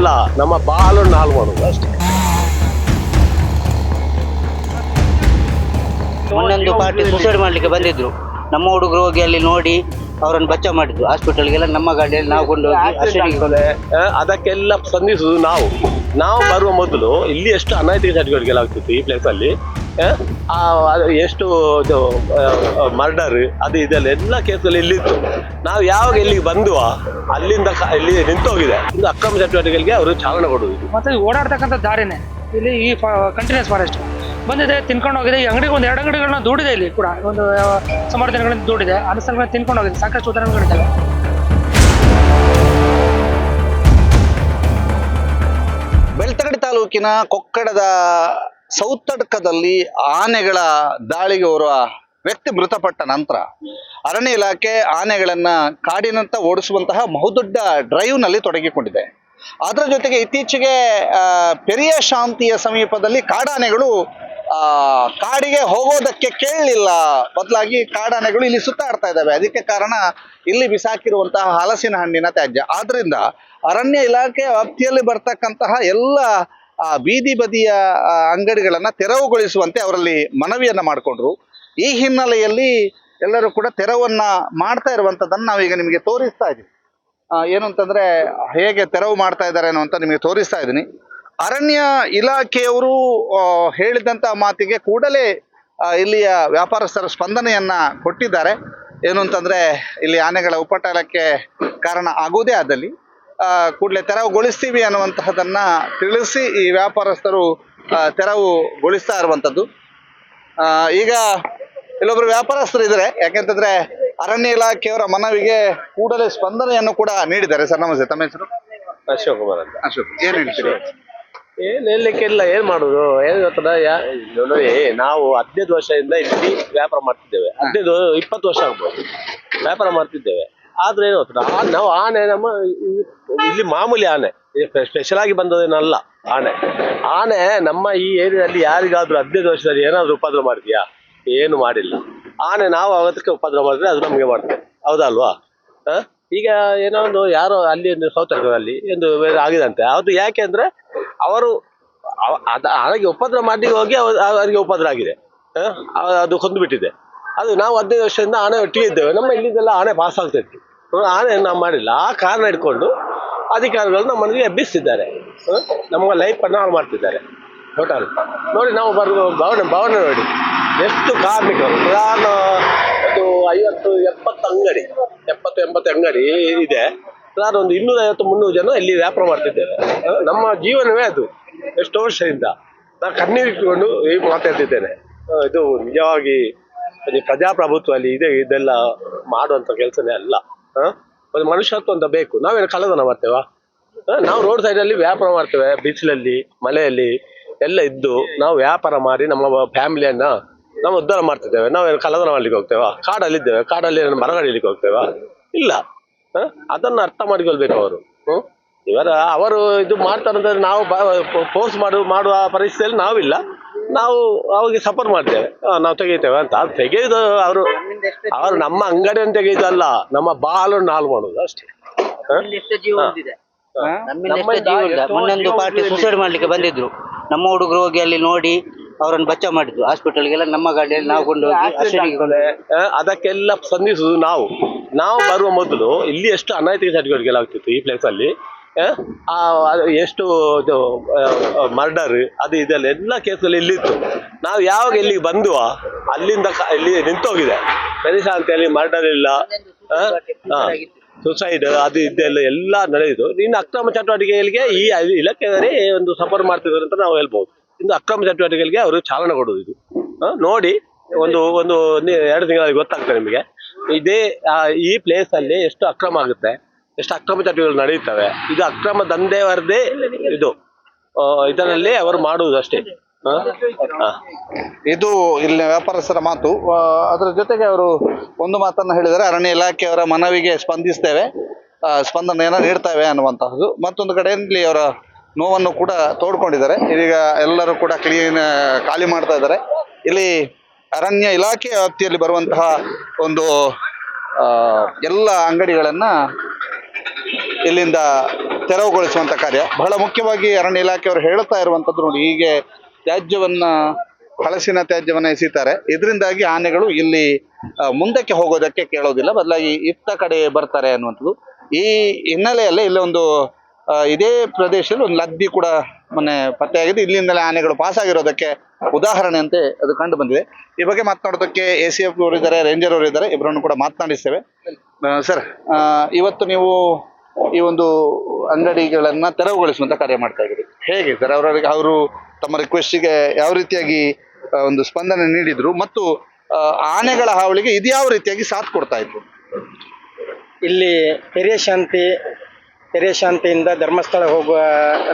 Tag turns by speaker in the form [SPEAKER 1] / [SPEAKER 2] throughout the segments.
[SPEAKER 1] ತೆಗೆಯುವುದಲ್ಲ ನಮ್ಮ ಬಾಲು ಹಾಳು ಮಾಡುದು ಅಷ್ಟೇ.
[SPEAKER 2] ಮೊನ್ನೊಂದು ಪಾರ್ಟಿ ಸುಸೈಡ್ ಮಾಡ್ಲಿಕ್ಕೆ ಬಂದಿದ್ರು. ನಮ್ಮ ಹುಡುಗರು ಹೋಗಿ ಅಲ್ಲಿ ನೋಡಿ ಅವರನ್ನು ಬಚ್ಚ ಮಾಡಿದ್ರು. ಹಾಸ್ಪಿಟಲ್ಗೆಲ್ಲ ನಮ್ಮ ಗಾಡಿಯಲ್ಲಿ ನಾವು ಕೊಂಡು ಹೋಗಿ
[SPEAKER 1] ಆ, ಅದಕ್ಕೆಲ್ಲ ಸ್ಪಂದಿಸುದು ನಾವು. ನಾವು ಬರುವ ಮೊದಲು ಇಲ್ಲಿ ಎಷ್ಟು ಅನೈತಿಕ ಚಟುವಟಿಕೆಗಳಾಗ್ತಿತ್ತು ಈ ಪ್ಲೇಸ್ ಅಲ್ಲಿ? ಆ, ಆ, ಅದು ಎಷ್ಟು ಮರ್ಡರ್ ಅದು ಇದೆಲ್ಲ ಎಲ್ಲ ಕೇಸಲ್ಲಿ ಇಲ್ಲಿತ್ತು. ನಾವು ಯಾವಾಗ ಇಲ್ಲಿಗೆ ಬಂದುವ ಅಲ್ಲಿಂದ ಕ- ಇಲ್ಲಿ ನಿಂತೋಗಿದೆ. ಹೋಗಿದೆ ಅಕ್ರಮ ಚಟುವಟಿಕೆಗಳಿಗೆ ಅವರು ಚಾಲನೆ ಕೊಡುವುದು.
[SPEAKER 3] ಮತ್ತೆ ಇದು ಓಡಾಡ್ತಕ್ಕಂಥ ದಾರಿನೇ. ಇಲ್ಲಿ ಈ ಕಂಟಿನ್ಯೂಸ್ ಫಾರೆಸ್ಟ್ ಬಂದಿದೆ ತಿನ್ಕೊಂಡು ಹೋಗಿದೆ. ಈ ಅಂಗಡಿಗೆ ಒಂದು ಎರಡು ಅಂಗಡಿಗಳನ್ನ ದೂಡಿದೆ ಇಲ್ಲಿ ಕೂಡ. ಒಂದು ಸುಮಾರು ದಿನಗಳಿಂದ ದೂಡಿದೆ. ಅದ್ರ ಸಲುವಾಗಿ ತಿನ್ಕೊಂಡು ಹೋಗಿದೆ. ಸಾಕಷ್ಟು ಉದಾಹರಣೆಗಳಿದ್ದಾವೆ
[SPEAKER 4] ಬೆಳ್ತಂಗಡಿ ತಾಲೂಕಿನ ಕೊಕ್ಕಡದ ಸೌತಡ್ಕದಲ್ಲಿ ಆನೆಗಳ ದಾಳಿಗೆ ಓರ್ವ ವ್ಯಕ್ತಿ ಮೃತಪಟ್ಟ ನಂತರ ಅರಣ್ಯ ಇಲಾಖೆ ಆನೆಗಳನ್ನ ಕಾಡಿನಂತ ಓಡಿಸುವಂತಹ ಬಹುದೊಡ್ಡ ಡ್ರೈವ್ನಲ್ಲಿ ತೊಡಗಿಕೊಂಡಿದೆ. ಅದರ ಜೊತೆಗೆ ಇತ್ತೀಚೆಗೆ ಪೆರಿಯ ಶಾಂತಿಯ ಸಮೀಪದಲ್ಲಿ ಕಾಡಾನೆಗಳು ಕಾಡಿಗೆ ಹೋಗೋದಕ್ಕೆ ಕೇಳಲಿಲ್ಲ. ಬದಲಾಗಿ ಕಾಡಾನೆಗಳು ಇಲ್ಲಿ ಸುತ್ತಾಡ್ತಾ ಇದ್ದಾವೆ. ಅದಕ್ಕೆ ಕಾರಣ ಇಲ್ಲಿ ಬಿಸಾಕಿರುವಂತಹ ಹಲಸಿನ ಹಣ್ಣಿನ ತ್ಯಾಜ್ಯ. ಆದ್ರಿಂದ ಅರಣ್ಯ ಇಲಾಖೆ ವ್ಯಾಪ್ತಿಯಲ್ಲಿ ಬರ್ತಕ್ಕಂತಹ ಎಲ್ಲ ಆ, ಬೀದಿ ಬದಿಯ ಅಂಗಡಿಗಳನ್ನು ತೆರವುಗೊಳಿಸುವಂತೆ ಅವರಲ್ಲಿ ಮನವಿಯನ್ನು ಮಾಡಿಕೊಂಡ್ರು. ಈ ಹಿನ್ನೆಲೆಯಲ್ಲಿ ಎಲ್ಲರೂ ಕೂಡ ತೆರವನ್ನ ಮಾಡ್ತಾ ಇರುವಂಥದ್ದನ್ನು ನಾವೀಗ ನಿಮಗೆ ತೋರಿಸ್ತಾ ಇದ್ದೀವಿ. ಏನು ಅಂತಂದ್ರೆ ಹೇಗೆ ತೆರವು ಮಾಡ್ತಾ ಇದ್ದಾರೆ ಅಂತ ನಿಮಗೆ ತೋರಿಸ್ತಾ ಇದ್ದೀನಿ. ಅರಣ್ಯ ಇಲಾಖೆಯವರು ಹೇಳಿದಂಥ ಮಾತಿಗೆ ಕೂಡಲೇ ಇಲ್ಲಿಯ ವ್ಯಾಪಾರಸ್ಥರ ಸ್ಪಂದನೆಯನ್ನು ಕೊಟ್ಟಿದ್ದಾರೆ. ಏನು ಅಂತಂದ್ರೆ ಇಲ್ಲಿ ಆನೆಗಳ ಉಪಟಳಕ್ಕೆ ಕಾರಣ ಆಗೋದೇ ಆದಲ್ಲಿ. ಕೂಡಲೇ ತೆರವುಗೊಳಿಸ್ತೀವಿ ಅನ್ನುವಂತಹದನ್ನ ತಿಳಿಸಿ ಈ ವ್ಯಾಪಾರಸ್ಥರು ತೆರವುಗೊಳಿಸ್ತಾ ಇರುವಂತದ್ದು. ಆ, ಈಗ ಇಲ್ಲೊಬ್ರು ವ್ಯಾಪಾರಸ್ಥರು ಇದ್ದಾರೆ ಯಾಕೆಂತಂದ್ರೆ ಅರಣ್ಯ ಇಲಾಖೆಯವರ ಮನವಿಗೆ ಕೂಡಲೇ ಸ್ಪಂದನೆಯನ್ನು ಕೂಡ ನೀಡಿದ್ದಾರೆ. ಸರ್ ನಮಸ್ತೆ. ತಮ್ಮ ಹೆಸರು?
[SPEAKER 1] ಅಶೋಕ್ ಕುಮಾರ್ ಅಂತ.
[SPEAKER 4] ಅಶೋಕ್. ಏನ್ ಹೇಳ್ತೀರಿ?
[SPEAKER 1] ಏನ್ ಹೇಳಲಿಕ್ಕಿಲ್ಲ ಏನ್ ಮಾಡುದು? ಏನ್ ಗೊತ್ತದ? ಯಾ- ನೋಡಿ ನಾವು ಹದಿನೈದು ವರ್ಷದಿಂದ ಇಲ್ಲಿ ವ್ಯಾಪಾರ ಮಾಡ್ತಿದ್ದೇವೆ. ಹದಿನೈದು ಇಪ್ಪತ್ತು ವರ್ಷ ಆಗ್ಬೋದು. ವ್ಯಾಪಾರ ಮಾಡ್ತಿದ್ದೇವೆ. ಆದ್ರೆ ಏನು ನಾವು ಆನೆ ನಮ್ಮ ಇಲ್ಲಿ ಮಾಮೂಲಿ ಆನೆ. ಸ್ಪೆಷಲ್ ಆಗಿ ಬಂದದೇನಲ್ಲ, ಆನೆ. ಆನೆ ನಮ್ಮ ಈ ಏರಿಯಾದಲ್ಲಿ ಯಾರಿಗಾದ್ರೂ ಹದಿನೈದು ವರ್ಷದಲ್ಲಿ ಏನಾದ್ರು ಉಪದ್ರ ಮಾಡ್ತೀಯಾ ಏನು ಮಾಡಿಲ್ಲ. ಆನೆ ನಾವು ಅವತ್ತಕ್ಕೆ ಉಪದ್ರ ಮಾಡಿದ್ರೆ ಅದು ನಮಗೆ ಮಾಡ್ತೇವೆ. ಹೌದಲ್ವಾ? ಈಗ ಏನೋ ಒಂದು ಯಾರೋ ಅಲ್ಲಿ ಒಂದು ಸೌತ್ ಅಲ್ಲಿ ಒಂದು ಬೇರೆ ಆಗಿದಂತೆ, ಅದು ಯಾಕೆ ಅಂದ್ರೆ ಅವರು ಅವ- ಅದ ಹಾಗೆ ಉಪದ್ರ ಮಾಡಿ ಹೋಗಿ ಅವ- ಅವರಿಗೆ ಉಪದ್ರ ಆಗಿದೆ? ಅದು ಕೊಂದು ಬಿಟ್ಟಿದೆ. ಅದು ನಾವು ಹದಿನೈದು ವರ್ಷದಿಂದ ಆನೆ ಒಟ್ಟಿಗೆ ಇದ್ದೇವೆ. ನಮ್ಮ ಇಲ್ಲಿಂದೆಲ್ಲ ಆನೆ ಪಾಸ್ ಆಗ್ತೈತಿ ಆನೆ ನಾವು ಮಾಡಿಲ್ಲ. ಆ ಕಾರಣ ಇಟ್ಕೊಂಡು ಅಧಿಕಾರಿಗಳು ನಮ್ಮನ್ನು ಎಬ್ಬಿಸ್ತಿದ್ದಾರೆ? ನಮ್ಮ ಲೈಫನ್ನು ಹಾಳು ಮಾಡ್ತಿದ್ದಾರೆ. ಟೋಟಲ್ ನೋಡಿ, ನಾವು ಬರುವ ಭವನ ಭವನ ನೋಡಿ. ಎಷ್ಟು ಕಾರ್ಮಿಕರು, ಪ್ರಧಾನ ಒಂದು ಐವತ್ತು ಎಪ್ಪತ್ತು ಅಂಗಡಿ, ಎಪ್ಪತ್ತು ಎಂಬತ್ತು ಅಂಗಡಿ ಇದೆ. ಪ್ರಧಾನ ಒಂದು ಇನ್ನೂರ ಐವತ್ತು ಮುನ್ನೂರು ಜನ ಇಲ್ಲಿ ವ್ಯಾಪಾರ ಮಾಡ್ತಿದ್ದೇವೆ ನಮ್ಮ ಜೀವನವೇ ಅದು. ಎಷ್ಟು ವರ್ಷದಿಂದ ನಾನು ಕಣ್ಣೀರಿಟ್ಟುಕೊಂಡು ಈಗ ಮಾತಾಡ್ತಿದ್ದೇನೆ ಇದು ನಿಜವಾಗಿ ಪ್ರಜಾಪ್ರಭುತ್ವ ಅಲ್ಲಿ ಇದೆ, ಇದೆಲ್ಲ ಮಾಡುವಂಥ ಕೆಲಸನೇ ಅಲ್ಲ? ಒಂದು ಮನುಷ್ಯತ್ವ ಅಂತ ಬೇಕು. ನಾವೇನು ಕಳ್ಳತನ ಮಾಡ್ತೇವಾ? ನಾವು ರೋಡ್ ಸೈಡ್ ಅಲ್ಲಿ ವ್ಯಾಪಾರ ಮಾಡ್ತೇವೆ ಬೀಚ್ಲಲ್ಲಿ ಮಳೆಯಲ್ಲಿ ಎಲ್ಲ ಇದ್ದು ನಾವು ವ್ಯಾಪಾರ ಮಾಡಿ ನಮ್ಮ ಫ್ಯಾಮಿಲಿಯನ್ನ ನಾವು ಉದ್ಧಾರ ಮಾಡ್ತಿದ್ದೇವೆ. ನಾವೇನು ಕಳ್ಳತನ ಮಾಡ್ಲಿಕ್ಕೆ ಹೋಗ್ತೇವಾ? ಕಾಡಲ್ಲಿ ಮರ ಕಡಿಲಿಕ್ಕೆ ಹೋಗ್ತೇವಾ? ಇಲ್ಲ? ಅದನ್ನ ಅರ್ಥ ಮಾಡಿಕೊಳ್ಬೇಕು ಅವರು. ಹ್ಮ್? ಇವರ ಅವರು ಇದು ಮಾಡ್ತಾರಂದ್ರೆ ನಾವು ಫೋರ್ಸ್ ಮಾಡು ಮಾಡುವ ಪರಿಸ್ಥಿತಿಯಲ್ಲಿ ನಾವಿಲ್ಲ. ನಾವು ಅವಾಗ ಸಪೋರ್ಟ್ ಮಾಡ್ತೇವೆ. ನಾವು ತೆಗೀತೇವೆ ಅಂತ. ಅದು ತೆಗೆಯೋದು ಅವರು ಅವ್ರು ನಮ್ಮ ಅಂಗಡಿಯನ್ನು ತೆಗೆಯೋದಲ್ಲ ನಮ್ಮ ಬಾಲನ್ನು ಹಾಳು ಮಾಡೋದು ಅಷ್ಟೇ.
[SPEAKER 2] ಮೊನ್ನೊಂದು ಪಾರ್ಟಿ. ಸುಸೈಡ್ ಮಾಡ್ಲಿಕ್ಕೆ ಬಂದಿದ್ರು. ನಮ್ಮ ಹುಡುಗರು ಹೋಗಿ ಅಲ್ಲಿ ನೋಡಿ ಅವರನ್ನು ಬಚ್ಚ ಮಾಡಿದ್ರು ಹಾಸ್ಪಿಟಲ್ಗೆಲ್ಲ ನಮ್ಮ ಗಾಡಿಯಲ್ಲಿ ನಾವು
[SPEAKER 1] ಆ, ಅದಕ್ಕೆಲ್ಲ ಸ್ಪಂದಿಸುದು ನಾವು. ನಾವು ಬರುವ ಮೊದಲು ಇಲ್ಲಿ ಎಷ್ಟು ಅನೈತಿಕ ಚಟುವಟಿಕೆಗಳಾಗ್ತಿತ್ತು ಈ ಪ್ಲೇಸ್ ಅಲ್ಲಿ? ಎಷ್ಟು ಮರ್ಡರ್ ಅದು ಇದೆಲ್ಲ ಎಲ್ಲ ಕೇಸಲ್ಲಿ ಇಲ್ಲಿತ್ತು. ನಾವು ಯಾವಾಗ ಇಲ್ಲಿಗೆ ಬಂದುವ, ಅಲ್ಲಿಂದ ಇಲ್ಲಿ ನಿಂತೋಗಿದೆ. ಪರಿಶಾಂತಿಯಲ್ಲಿ ಮರ್ಡರ್ ಇಲ್ಲ. ಸುಸೈಡ್ ಅದು ಇದೆಲ್ಲ ಎಲ್ಲ ನಡೆಯಿತು ಇನ್ನು ಅಕ್ರಮ ಚಟುವಟಿಕೆಗಳಿಗೆ ಈ ಇಲಾಖೆಯವರೇ ಒಂದು ಸಪೋರ್ಟ್ ಮಾಡ್ತಿದ್ದಾರೆ ಅಂತ ನಾವು ಹೇಳ್ಬೋದು. ಇನ್ನು ಅಕ್ರಮ ಚಟುವಟಿಕೆಗಳಿಗೆ ಅವರು ಚಾಲನೆ ಕೊಡೋದು ಇದು ನೋಡಿ, ಒಂದು ಒಂದು ಎರಡು ತಿಂಗಳಲ್ಲಿ ಗೊತ್ತಾಗ್ತದೆ ನಿಮಗೆ. ಇದೇ ಈ ಪ್ಲೇಸಲ್ಲಿ ಎಷ್ಟು ಅಕ್ರಮ ಆಗುತ್ತೆ. ಎಷ್ಟು ಅಕ್ರಮ ಚಟುವಟಿಕೆಗಳು ನಡೆಯುತ್ತವೆ ಇದು ಅಕ್ರಮ ದಂಧೆಯವರದೇ ಇದು. ಆ, ಇದರಲ್ಲಿ ಅವರು ಮಾಡುವುದು ಅಷ್ಟೇ.
[SPEAKER 4] ಇದು ಇಲ್ಲಿ ವ್ಯಾಪಾರಸ್ಥರ ಮಾತು. ಅದರ ಜೊತೆಗೆ ಅವರು ಒಂದು ಮಾತನ್ನ ಹೇಳಿದರೆ ಅರಣ್ಯ ಇಲಾಖೆಯವರ ಮನವಿಗೆ ಸ್ಪಂದಿಸ್ತೇವೆ. ಆ, ಸ್ಪಂದನೆಯನ್ನ ನೀಡ್ತೇವೆ ಅನ್ನುವಂತಹದ್ದು. ಮತ್ತೊಂದು ಕಡೆಯಲ್ಲಿ ಅವರ ನೋವನ್ನು ಕೂಡ ತೋಡ್ಕೊಂಡಿದ್ದಾರೆ. ಇದೀಗ ಎಲ್ಲರೂ ಕೂಡ ಕ್ಲೀನ್ ಖಾಲಿ ಮಾಡ್ತಾ ಇದ್ದಾರೆ. ಇಲ್ಲಿ ಅರಣ್ಯ ಇಲಾಖೆ ವ್ಯಾಪ್ತಿಯಲ್ಲಿ ಬರುವಂತಹ ಒಂದು ಎಲ್ಲ ಅಂಗಡಿಗಳನ್ನ ಇಲ್ಲಿಂದ ತೆರವುಗೊಳಿಸುವಂತ ಕಾರ್ಯ. ಬಹಳ ಮುಖ್ಯವಾಗಿ ಅರಣ್ಯ ಇಲಾಖೆಯವರು ಹೇಳ್ತಾ ಇರುವಂತದ್ದು ನೋಡಿ, ಹೀಗೆ ತ್ಯಾಜ್ಯವನ್ನ ಹಳಸಿನ ತ್ಯಾಜ್ಯವನ್ನ ಎಸೀತಾರೆ. ಇದರಿಂದಾಗಿ ಆನೆಗಳು ಇಲ್ಲಿ ಮುಂದಕ್ಕೆ ಹೋಗೋದಕ್ಕೆ ಕೇಳೋದಿಲ್ಲ. ಬದಲಾಗಿ ಇತ್ತ ಕಡೆ ಬರ್ತಾರೆ ಅನ್ನುವಂಥದ್ದು. ಈ ಹಿನ್ನೆಲೆಯಲ್ಲೇ ಇಲ್ಲಿ ಒಂದು ಇದೇ ಪ್ರದೇಶದಲ್ಲಿ ಒಂದು ಲದ್ದಿ ಕೂಡ ಮೊನ್ನೆ ಪತ್ತೆಯಾಗಿದೆ. ಇಲ್ಲಿಂದಲೇ ಆನೆಗಳು ಪಾಸ್ ಆಗಿರೋದಕ್ಕೆ ಉದಾಹರಣೆಯಂತೆ ಅದು ಕಂಡು ಬಂದಿದೆ. ಈ ಬಗ್ಗೆ ಮಾತನಾಡೋದಕ್ಕೆ ಎ ಸಿ ಎಫ್ ಇದ್ದಾರೆ ರೇಂಜರ್ ಅವರು ಇದ್ದಾರೆ ಇಬ್ಬರನ್ನು ಕೂಡ ಮಾತನಾಡಿಸ್ತೇವೆ. ಸರ್ ಇವತ್ತು ನೀವು ಈ ಒಂದು ಅಂಗಡಿಗಳನ್ನ ತೆರವುಗೊಳಿಸುವಂತ ಕಾರ್ಯ ಮಾಡ್ತಾ ಇದ್ದೀರಿ. ಹೇಗೆ ಸರ್? ಅವರವರಿಗೆ ಅವರು ತಮ್ಮ ರಿಕ್ವೆಸ್ಟಿಗೆ ಯಾವ ರೀತಿಯಾಗಿ ಒಂದು ಸ್ಪಂದನೆ ನೀಡಿದ್ರು ಮತ್ತು ಆನೆಗಳ ಹಾವಳಿಗೆ ಇದು ಯಾವ ರೀತಿಯಾಗಿ ಸಾಥ್ ಕೊಡ್ತಾ ಇತ್ತು
[SPEAKER 5] ಇಲ್ಲಿ ಹಿರಿಯ ಶಾಂತಿ, ಹಿರಿಯ ಶಾಂತಿಯಿಂದ ಧರ್ಮಸ್ಥಳ ಹೋಗುವ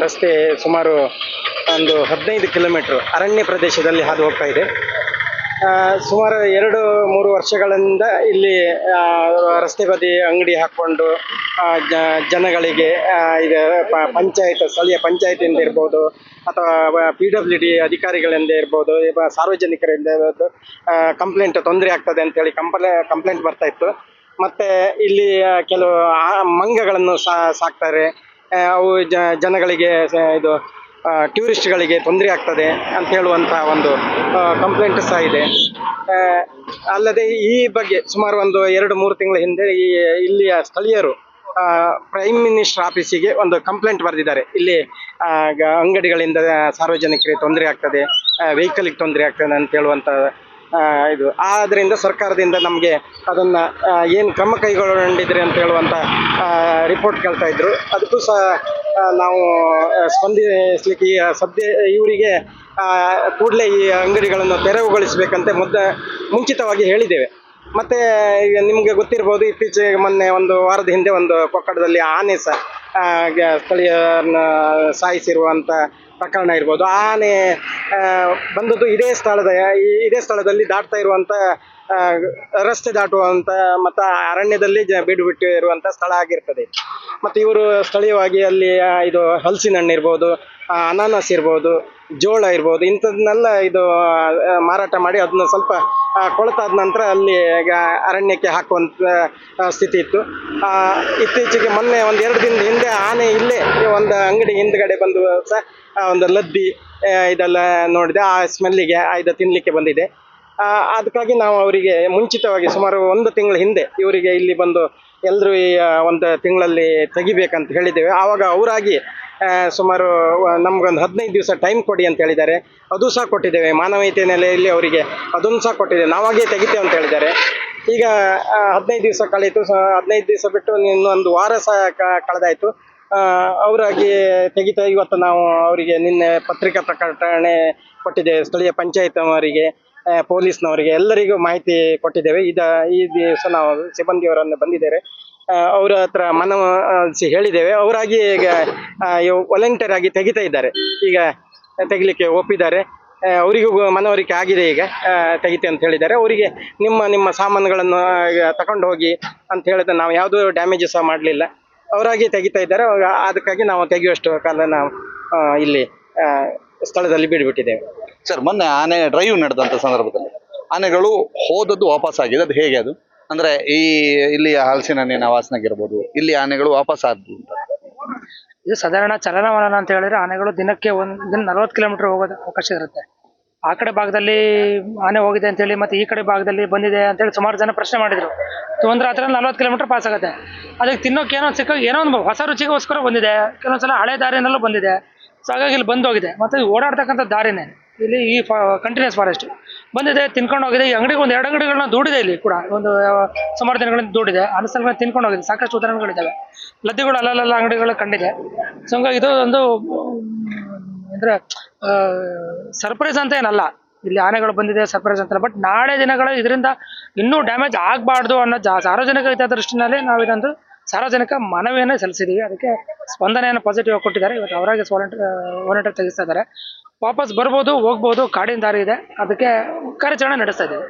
[SPEAKER 5] ರಸ್ತೆ ಸುಮಾರು ಒಂದು ಹದಿನೈದು ಕಿಲೋಮೀಟ್ರ್ ಅರಣ್ಯ ಪ್ರದೇಶದಲ್ಲಿ ಹಾದು ಹೋಗ್ತಾ ಇದೆ. ಸುಮಾರು ಎರಡು, ಮೂರು ವರ್ಷಗಳಿಂದ ಇಲ್ಲಿ ರಸ್ತೆ ಬದಿ ಅಂಗಡಿ ಹಾಕ್ಕೊಂಡು ಜನಗಳಿಗೆ ಇದು ಪಂಚಾಯತ್, ಸ್ಥಳೀಯ ಪಂಚಾಯತಿಂದ ಇರ್ಬೋದು, ಅಥವಾ ಪಿ ಡಬ್ಲ್ಯೂ ಡಿ ಅಧಿಕಾರಿಗಳಿಂದ ಇರ್ಬೋದು ಸಾರ್ವಜನಿಕರಿಂದ ಇರ್ಬೋದು ಕಂಪ್ಲೇಂಟ್ ತೊಂದರೆ ಆಗ್ತದೆ ಅಂತೇಳಿ ಕಂಪ್ಲೇ ಕಂಪ್ಲೇಂಟ್ ಬರ್ತಾ ಇತ್ತು. ಮತ್ತು ಇಲ್ಲಿ ಕೆಲವು ಮಂಗಗಳನ್ನು ಸಾಕ್ತಾರೆ. ಅವು ಜನಗಳಿಗೆ ಇದು ಟೂರಿಸ್ಟ್ಗಳಿಗೆ ತೊಂದರೆ ಆಗ್ತದೆ ಅಂತ ಹೇಳುವಂತಹ ಒಂದು ಕಂಪ್ಲೇಂಟ್ ಸಹ ಇದೆ. ಅಲ್ಲದೆ ಈ ಬಗ್ಗೆ ಸುಮಾರು ಒಂದು ಎರಡು, ಮೂರು ತಿಂಗಳ ಹಿಂದೆ ಈ, ಇಲ್ಲಿಯ ಸ್ಥಳೀಯರು ಪ್ರೈಮ್ ಮಿನಿಸ್ಟರ್ ಆಫೀಸಿಗೆ ಒಂದು ಕಂಪ್ಲೇಂಟ್ ಬರೆದಿದ್ದಾರೆ. ಇಲ್ಲಿ ಅಂಗಡಿಗಳಿಂದ ಸಾರ್ವಜನಿಕರಿಗೆ ತೊಂದರೆ ಆಗ್ತದೆ ವೆಹಿಕಲ್ಗೆ ತೊಂದರೆ ಆಗ್ತದೆ ಅಂತ ಹೇಳುವಂಥ ಇದು. ಆದ್ದರಿಂದ ಸರ್ಕಾರದಿಂದ ನಮಗೆ ಅದನ್ನು ಏನು ಕ್ರಮ ಕೈಗೊಂಡಿದ್ರಿ ಅಂತ ಹೇಳುವಂಥ ರಿಪೋರ್ಟ್ ಕೇಳ್ತಾ ಇದ್ರು. ಅದಕ್ಕೂ ಸಹ ನಾವು ಸ್ಪಂದಿಸಲಿಕ್ಕೆ ಸದ್ಯ ಇವರಿಗೆ ಕೂಡಲೇ ಈ ಅಂಗಡಿಗಳನ್ನು ತೆರವುಗೊಳಿಸಬೇಕಂತೆ ಮುದ್ದ, ಮುಂಚಿತವಾಗಿ ಹೇಳಿದ್ದೇವೆ. ಮತ್ತು, ಈಗ ನಿಮಗೆ ಗೊತ್ತಿರ್ಬೋದು, ಇತ್ತೀಚೆಗೆ ಮೊನ್ನೆ ಒಂದು ವಾರದ ಹಿಂದೆ ಒಂದು ಕೊಕ್ಕಡದಲ್ಲಿ ಆನೆ ಸಹ ಸ್ಥಳೀಯರನ್ನ ಸಾಯಿಸಿರುವಂಥ ಪ್ರಕರಣ ಇರ್ಬೋದು. ಆನೆ ಬಂದದ್ದು ಇದೇ ಸ್ಥಳದ ಇದೇ ಸ್ಥಳದಲ್ಲಿ ದಾಟ್ತಾ ಇರುವಂಥ ರಸ್ತೆ ದಾಟುವಂತ ಮತ್ತು ಅರಣ್ಯದಲ್ಲಿ ಜ ಬೀಡು ಬಿಟ್ಟು ಇರುವಂಥ ಸ್ಥಳ ಆಗಿರ್ತದೆ. ಮತ್ತು ಇವರು ಸ್ಥಳೀಯವಾಗಿ ಅಲ್ಲಿ ಇದು ಹಲಸಿನ ಹಣ್ಣು ಇರ್ಬೋದು ಅನಾನಸ್ ಇರ್ಬೋದು, ಜೋಳ ಇರ್ಬೋದು ಇಂಥದನ್ನೆಲ್ಲ ಇದು ಮಾರಾಟ ಮಾಡಿ ಅದನ್ನ ಸ್ವಲ್ಪ ಕೊಳತಾದ ನಂತರ ಅಲ್ಲಿ ಅರಣ್ಯಕ್ಕೆ ಹಾಕುವಂಥ ಸ್ಥಿತಿ ಇತ್ತು. ಇತ್ತೀಚೆಗೆ ಮೊನ್ನೆ ಒಂದು ಎರಡು ದಿನದ ಹಿಂದೆ ಆನೆ ಇಲ್ಲೇ ಒಂದು ಅಂಗಡಿ ಹಿಂದ್ಗಡೆ ಬಂದು ಸಹ ಒಂದು ಲದ್ದಿ ಇದೆಲ್ಲ ನೋಡಿದೆ. ಆ ಸ್ಮೆಲ್ಲಿಗೆ ಇದು ತಿನ್ನಲಿಕ್ಕೆ ಬಂದಿದೆ. ಅದಕ್ಕಾಗಿ ನಾವು ಅವರಿಗೆ ಮುಂಚಿತವಾಗಿ ಸುಮಾರು ಒಂದು ತಿಂಗಳ ಹಿಂದೆ ಇವರಿಗೆ ಇಲ್ಲಿ ಬಂದು ಎಲ್ಲರೂ ಈ ಒಂದು ತಿಂಗಳಲ್ಲಿ ತೆಗಿಬೇಕಂತ ಹೇಳಿದ್ದೇವೆ. ಆವಾಗ ಅವರಾಗಿ ಸುಮಾರು ನಮಗೊಂದು ಹದಿನೈದು ದಿವಸ ಟೈಮ್ ಕೊಡಿ ಅಂತ ಹೇಳಿದ್ದಾರೆ. ಅದು ಸಹ ಕೊಟ್ಟಿದ್ದೇವೆ. ಮಾನವೀಯತೆ ನೆಲೆಯಲ್ಲಿ ಅವರಿಗೆ ಅದನ್ನು ಸಹ ಕೊಟ್ಟಿದ್ದೇವೆ. ನಾವಾಗೇ ತೆಗಿತೇವೆ ಅಂತ ಹೇಳಿದ್ದಾರೆ. ಈಗ ಹದಿನೈದು ದಿವಸ ಕಳೀತು ಹದಿನೈದು ದಿವಸ ಬಿಟ್ಟು ಇನ್ನೊಂದು ವಾರ ಸಹ ಕಳೆದಾಯಿತು. ಅವರಾಗಿ ತೆಗಿತಾ ಇವತ್ತು ನಾವು ಅವರಿಗೆ ನಿನ್ನೆ ಪತ್ರಿಕಾ ಪ್ರಕಟಣೆ ಕೊಟ್ಟಿದ್ದೇವೆ. ಸ್ಥಳೀಯ ಪಂಚಾಯತ್ ಅವರಿಗೆ. ಪೊಲೀಸ್ನವರಿಗೆ ಎಲ್ಲರಿಗೂ ಮಾಹಿತಿ ಕೊಟ್ಟಿದ್ದೇವೆ. ಇದ, ಈ ದಿವಸ ನಾವು ಸಿಬ್ಬಂದಿಯವರನ್ನು ಬಂದಿದ್ದಾರೆ ಬಂದಿದ್ದೇವೆ. ಅವರ ಹತ್ರ ಮನವೊಲಿಸಿ ಹೇಳಿದ್ದೇವೆ. ಅವರಾಗಿ ಈಗ ವಾಲಂಟಿಯರ್ ಆಗಿ ತೆಗಿತಾ ಇದ್ದಾರೆ. ಈಗ ತೆಗಿಲಿಕ್ಕೆ ಒಪ್ಪಿದ್ದಾರೆ. ಅವರಿಗೂ ಮನವರಿಕೆ ಆಗಿದೆ ಈಗ ತೆಗಿತೆ ಅಂತ ಹೇಳಿದ್ದಾರೆ. ಅವರಿಗೆ ನಿಮ್ಮ ನಿಮ್ಮ ಸಾಮಾನುಗಳನ್ನು ತಗೊಂಡು ಹೋಗಿ ಅಂತ ಹೇಳಿದ್ರೆ ನಾವು ಯಾವುದೂ ಡ್ಯಾಮೇಜ್ ಸಹ ಮಾಡಲಿಲ್ಲ. ಅವರಾಗಿ ತೆಗಿತಾ ಇದ್ದಾರೆ. ಅದಕ್ಕಾಗಿ ನಾವು ತೆಗೆಯುವಷ್ಟು ಕಾಲ ನಾವು ಇಲ್ಲಿ ಸ್ಥಳದಲ್ಲಿ ಬಿಡ್ಬಿಟ್ಟಿದ್ದೇವೆ.
[SPEAKER 4] ಸರ್, ಮೊನ್ನೆ ಆನೆ ಡ್ರೈವ್ ನಡೆದಂತ ಸಂದರ್ಭದಲ್ಲಿ ಆನೆಗಳು ಹೋದದ್ದು ವಾಪಸ್ ಆಗಿದೆ ಅದು ಹೇಗೆ ಅದು? ಅಂದ್ರೆ ಈ, ಇಲ್ಲಿ ಹಲಸಿನ ಹಣ್ಣಿನ ವಾಸನೆಗಿರ್ಬೋದು ಇಲ್ಲಿ ಆನೆಗಳು ವಾಪಸ್ ಆದ್ದು
[SPEAKER 3] ಇದು ಸಾಧಾರಣ ಚಲನವಲನ ಅಂತ ಹೇಳಿದ್ರೆ ಆನೆಗಳು ದಿನಕ್ಕೆ ಒಂದ್, ದಿನ ನಲ್ವತ್ತು ಕಿಲೋಮೀಟರ್ ಹೋಗೋದು ಅವಕಾಶ ಇರುತ್ತೆ. ಆ ಕಡೆ ಭಾಗದಲ್ಲಿ ಆನೆ ಹೋಗಿದೆ ಅಂತ ಹೇಳಿ ಮತ್ತೆ ಈ ಕಡೆ ಭಾಗದಲ್ಲಿ ಬಂದಿದೆ ಅಂತ ಹೇಳಿ ಸುಮಾರು ಜನ ಪ್ರಶ್ನೆ ಮಾಡಿದ್ರು. ಒಂದು ಹತ್ರ ನಲ್ವತ್ತು ಕಿಲೋಮೀಟರ್ ಪಾಸ್ ಆಗುತ್ತೆ. ಅದಕ್ಕೆ ತಿನ್ನೋಕೆ ಏನೋ ಸಿಕ್ಕ, ಏನೋ ಒಂದು ಹೊಸ ರುಚಿಗೋಸ್ಕರ ಬಂದಿದೆ. ಕೆಲವೊಂದ್ಸಲ ಹಳೆ ದಾರಿನಲ್ಲೂ ಬಂದಿದೆ. ಸೊ ಹಾಗಾಗಿ ಇಲ್ಲಿ ಬಂದು ಹೋಗಿದೆ. ಮತ್ತೆ ಓಡಾಡ್ತಕ್ಕಂಥ ದಾರಿನೇ. ಇಲ್ಲಿ ಈ ಕಂಟಿನ್ಯೂಸ್ ಫಾರೆಸ್ಟ್ ಬಂದಿದೆ, ತಿನ್ಕೊಂಡು ಹೋಗಿದೆ. ಈ ಅಂಗಡಿಗೆ ಒಂದು ಎರಡು ಅಂಗಡಿಗಳನ್ನ ದೂಡಿದೆ ಇಲ್ಲಿ ಕೂಡ. ಒಂದು ಸುಮಾರು ದಿನಗಳಿಂದ ದೂಡಿದೆ. ಅನುಸರಣೆ ತಿನ್ಕೊಂಡು ಹೋಗಿದೆ. ಸಾಕಷ್ಟು ಉದಾಹರಣೆಗಳಿದ್ದಾವೆ. ಲದ್ದಿಗಳು ಅಲ್ಲಲ್ಲ ಅಂಗಡಿಗಳು ಕಂಡಿದೆ. ಸೊ ಇದು ಒಂದು ಅಂದರೆ ಸರ್ಪ್ರೈಸ್ ಅಂತ ಏನಲ್ಲ. ಇಲ್ಲಿ ಆನೆಗಳು ಬಂದಿದೆ ಸರ್ಪ್ರೈಸ್ ಅಂತಲ್ಲ ಬಟ್ ನಾಳೆ ದಿನಗಳು ಇದರಿಂದ ಇನ್ನೂ ಡ್ಯಾಮೇಜ್ ಆಗಬಾರ್ದು ಅನ್ನೋ ಸಾರ್ವಜನಿಕ ಹಿತದೃಷ್ಟಿನಲ್ಲಿ ನಾವು ಇದೊಂದು ಸಾರ್ವಜನಿಕ ಮನವಿಯನ್ನು ಸಲ್ಲಿಸಿದೀವಿ. ಅದಕ್ಕೆ ಸ್ಪಂದನೆಯನ್ನು ಪಾಸಿಟಿವ್ ಆಗಿ ಕೊಟ್ಟಿದ್ದಾರೆ. ಇವತ್ತು ಅವರಾಗೆ ವಾಲಂಟಿಯರ್ ವಾಲಂಟಿಯರ್ ತೆಗಿಸ್ತಾ ಇದ್ದಾರೆ. ವಾಪಸ್ ಬರ್ಬೋದು ಹೋಗ್ಬೋದು ಕಾಡಿನ ದಾರಿ ಇದೆ. ಅದಕ್ಕೆ ಕಾರ್ಯಾಚರಣೆ ನಡೆಸ್ತಾ ಇದ್ದೀವಿ.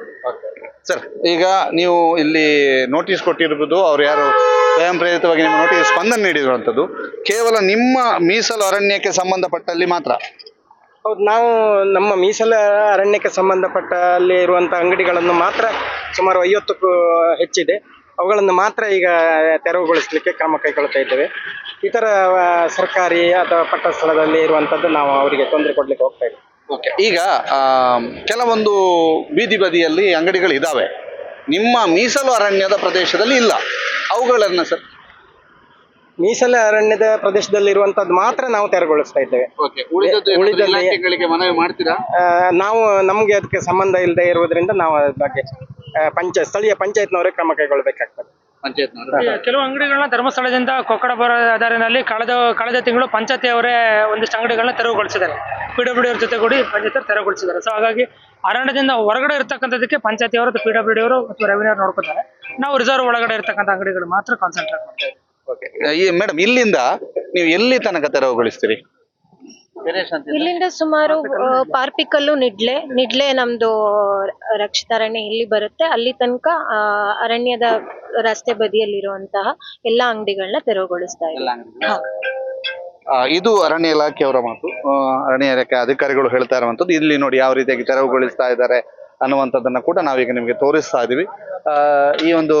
[SPEAKER 4] ಸರ್ ಈಗ ನೀವು ಇಲ್ಲಿ ನೋಟಿಸ್ ಕೊಟ್ಟಿರ್ಬೋದು ಅವ್ರು ಯಾರು ಸ್ವಯಂ ಪ್ರೇರಿತವಾಗಿ ನಿಮ್ಮ ನೋಟಿಸ್ ಸ್ಪಂದನೆ ನೀಡಿರುವಂಥದ್ದು. ಕೇವಲ ನಿಮ್ಮ ಮೀಸಲು ಅರಣ್ಯಕ್ಕೆ ಸಂಬಂಧಪಟ್ಟಲ್ಲಿ ಮಾತ್ರ?
[SPEAKER 5] ಹೌದು ನಾವು ನಮ್ಮ ಮೀಸಲ ಅರಣ್ಯಕ್ಕೆ ಸಂಬಂಧಪಟ್ಟ ಅಲ್ಲಿ ಇರುವಂಥ ಅಂಗಡಿಗಳನ್ನು ಮಾತ್ರ ಸುಮಾರು ಐವತ್ತಕ್ಕೂ ಹೆಚ್ಚಿದೆ. ಅವುಗಳನ್ನು ಮಾತ್ರ ಈಗ ತೆರವುಗೊಳಿಸಲಿಕ್ಕೆ ಕ್ರಮ ಕೈಗೊಳ್ತಾ ಇದ್ದೇವೆ. ಇತರ ಸರ್ಕಾರಿ ಅಥವಾ ಪಟ್ಟ ಸ್ಥಳದಲ್ಲಿ ಇರುವಂತದ್ದು ನಾವು ಅವರಿಗೆ ತೊಂದರೆ ಕೊಡ್ಲಿಕ್ಕೆ ಹೋಗ್ತಾ ಇದ್ದೇವೆ.
[SPEAKER 4] ಓಕೆ. ಈಗ ಕೆಲವೊಂದು ಬೀದಿ ಬದಿಯಲ್ಲಿ ಅಂಗಡಿಗಳು ಇದಾವೆ ನಿಮ್ಮ ಮೀಸಲು ಅರಣ್ಯದ ಪ್ರದೇಶದಲ್ಲಿ ಇಲ್ಲ. ಅವುಗಳನ್ನು ಸರ್?
[SPEAKER 5] ಮೀಸಲು ಅರಣ್ಯದ ಪ್ರದೇಶದಲ್ಲಿ ಇರುವಂತದ್ದು ಮಾತ್ರ ನಾವು ತೆರವುಗೊಳಿಸ್ತಾ ಇದ್ದೇವೆ.
[SPEAKER 4] ಏನಾದ್ರು ಮನವಿ ಮಾಡ್ತೀರಾ?
[SPEAKER 5] ನಾವು ನಮಗೆ ಅದಕ್ಕೆ ಸಂಬಂಧ ಇಲ್ಲದೆ ಇರುವುದರಿಂದ ನಾವು ಅದ್ರ ಬಗ್ಗೆ ಪಂಚಾಯತ್ ಸ್ಥಳೀಯ ಪಂಚಾಯತ್ನವರೇ ಕ್ರಮ ಕೈಗೊಳ್ಳಬೇಕಾಗ್ತದೆ.
[SPEAKER 4] ಪಂಚಾಯತ್ನವರು.
[SPEAKER 3] ಕೆಲವು ಅಂಗಡಿಗಳನ್ನ ಧರ್ಮಸ್ಥಳದಿಂದ ಕೊಕ್ಕಡ ಬರೋ ದಾರಿನಲ್ಲಿ ಕಳೆದ ಕಳೆದ ತಿಂಗಳು ಪಂಚಾಯತಿ ಅವರೇ ಒಂದಿಷ್ಟು ಅಂಗಡಿಗಳನ್ನ ತೆರವುಗೊಳಿಸಿದ್ದಾರೆ. ಪಿ ಜೊತೆ ಕೂಡಿ ಅವ್ರ ಜೊತೆಗೂಡಿ ಪಂಚಾಯತ್ ತೆರವುಗೊಳಿಸಿದ್ದಾರೆ. ಸೊ ಹಾಗಾಗಿ ಅರಣ್ಯದಿಂದ ಹೊರಗಡೆ ಇರ್ತಕ್ಕಂಥದಕ್ಕೆ ಪಂಚಾಯತಿ ಅವರು ಪಿಡಬ್ಲ್ಯೂ ಡಿ ಅವರು ಅಥವಾ ರೆವಿನ್ಯೂ ಅವರು ನೋಡ್ಕೊತಾರೆ. ನಾವು ರಿಸರ್ವ್ ಒಳಗಡೆ ಇರ್ತಕ್ಕಂಥ ಅಂಗಡಿಗಳು ಮಾತ್ರ ಕಾನ್ಸಂಟ್ರೇಟ್ ಮಾಡ್ತೇವೆ ಇದ್ದೀವಿ.
[SPEAKER 4] ಓಕೆ ಈ ಮೇಡಮ್ ಇಲ್ಲಿಂದ ನೀವು ಎಲ್ಲಿ ತನಕ ತೆರವುಗೊಳಿಸ್ತೀರಿ?
[SPEAKER 6] ಇಲ್ಲಿಂದ ಸುಮಾರು ಪಾರ್ಪಿಕಲ್ಲು ನಿಡ್ಲೆ. ನಿಡ್ಲೆ. ನಮ್ದು ರಕ್ಷಿತ ಅರಣ್ಯ ಇಲ್ಲಿ ಬರುತ್ತೆ. ಅಲ್ಲಿ ತನಕ ಆ, ಅರಣ್ಯದ ರಸ್ತೆ ಬದಿಯಲ್ಲಿರುವಂತಹ ಎಲ್ಲಾ ಅಂಗಡಿಗಳನ್ನ ತೆರವುಗೊಳಿಸ್ತಾ ಇಲ್ಲ
[SPEAKER 4] ಆ, ಇದು ಅರಣ್ಯ ಇಲಾಖೆಯವರ ಮಾತು. ಆ, ಅರಣ್ಯ ಇಲಾಖೆ ಅಧಿಕಾರಿಗಳು ಹೇಳ್ತಾ ಇರುವಂತದ್ದು ಇಲ್ಲಿ ನೋಡಿ ಯಾವ ರೀತಿಯಾಗಿ ತೆರವುಗೊಳಿಸ್ತಾ ಇದ್ದಾರೆ. ಅನ್ನುವಂಥದ್ದನ್ನ ಕೂಡ ನಾವೀಗ ನಿಮಗೆ ತೋರಿಸ್ತಾ ಇದ್ದೀವಿ ಈ ಒಂದು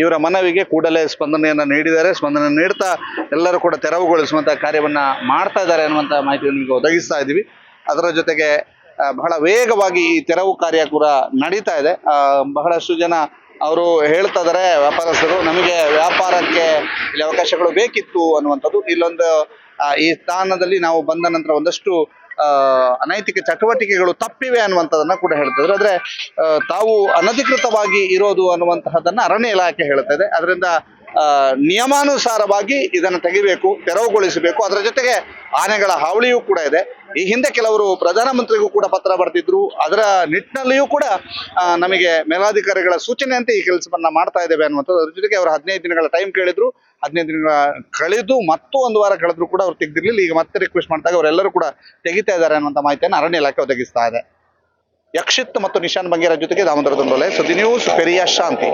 [SPEAKER 4] ಇವರ ಮನವಿಗೆ ಕೂಡಲೇ ಸ್ಪಂದನೆಯನ್ನು ನೀಡಿದ್ದಾರೆ. ಸ್ಪಂದನೆ ನೀಡ್ತಾ ಎಲ್ಲರೂ ಕೂಡ ತೆರವುಗೊಳಿಸುವಂಥ ಕಾರ್ಯವನ್ನ ಮಾಡ್ತಾ ಇದ್ದಾರೆ ಅನ್ನುವಂತ ಮಾಹಿತಿಯನ್ನು ನಿಮಗೆ ಒದಗಿಸ್ತಾ ಇದ್ದೀವಿ ಅದರ ಜೊತೆಗೆ ಬಹಳ ವೇಗವಾಗಿ ಈ ತೆರವು ಕಾರ್ಯ ಕೂಡ ನಡೀತಾ ಇದೆ. ಬಹಳಷ್ಟು ಜನ ಅವರು ಹೇಳ್ತಾ ಇದ್ದಾರೆ, ವ್ಯಾಪಾರಸ್ಥರು, ನಮಗೆ ವ್ಯಾಪಾರಕ್ಕೆ ಇಲ್ಲಿ ಅವಕಾಶಗಳು ಬೇಕಿತ್ತು ಅನ್ನುವಂಥದ್ದು. ಇಲ್ಲೊಂದು ಈ ಸ್ಥಾನದಲ್ಲಿ ನಾವು ಬಂದ ನಂತರ ಒಂದಷ್ಟು ಅನೈತಿಕ ಚಟುವಟಿಕೆಗಳು ತಪ್ಪಿವೆ ಅನ್ನುವಂಥದ್ದನ್ನ ಕೂಡ ಹೇಳ್ತಿದ್ರು. ಆದ್ರೆ ತಾವು ಅನಧಿಕೃತವಾಗಿ ಇರೋದು ಅನ್ನುವಂತಹದನ್ನ ಅರಣ್ಯ ಇಲಾಖೆ ಹೇಳ್ತಾ ಇದೆ. ಅದರಿಂದ ನಿಯಮಾನುಸಾರವಾಗಿ ಇದನ್ನು ತೆಗಿಬೇಕು, ತೆರವುಗೊಳಿಸಬೇಕು. ಅದರ ಜೊತೆಗೆ ಆನೆಗಳ ಹಾವಳಿಯೂ ಕೂಡ ಇದೆ. ಈ ಹಿಂದೆ ಕೆಲವರು ಪ್ರಧಾನಮಂತ್ರಿಗೂ ಕೂಡ ಪತ್ರ ಬರೆದಿದ್ರು ಅದರ ನಿಟ್ಟಿನಲ್ಲಿಯೂ ಕೂಡ ನಮಗೆ ಮೇಲಾಧಿಕಾರಿಗಳ ಸೂಚನೆಯಂತೆ ಈ ಕೆಲಸವನ್ನ ಮಾಡ್ತಾ ಇದ್ದೇವೆ ಅನ್ನುವಂಥದ್ದು. ಅದ್ರ ಜೊತೆಗೆ ಅವರು ಹದಿನೈದು ದಿನಗಳ ಟೈಮ್ ಕೇಳಿದ್ರು. ಹದಿನೈದು ದಿನಗಳ ಕಳೆದು ಮತ್ತು ಒಂದು ವಾರ ಕಳೆದ್ರು ಕೂಡ ಅವ್ರು ತೆಗೆದಿರ್ಲಿಲ್ಲ. ಈಗ ಮತ್ತೆ ರಿಕ್ವೆಸ್ಟ್ ಮಾಡಿದಾಗ ಅವರೆಲ್ಲರೂ ಕೂಡ ತೆಗಿತಾ ಇದ್ದಾರೆ ಅನ್ನುವಂಥ ಮಾಹಿತಿಯನ್ನು ಅರಣ್ಯ ಇಲಾಖೆ ಒದಗಿಸ್ತಾ ಇದೆ. ಯಕ್ಷಿತ್ ಮತ್ತು ನಿಶಾನ್ ಬಂಗೇರ ಜೊತೆಗೆ ದಾಮೋದರ ದುಂಡೋಲೆ. ಸುದ್ದಿ ನ್ಯೂಸ್ ಪೆರಿಯ, ಶಾಂತಿ.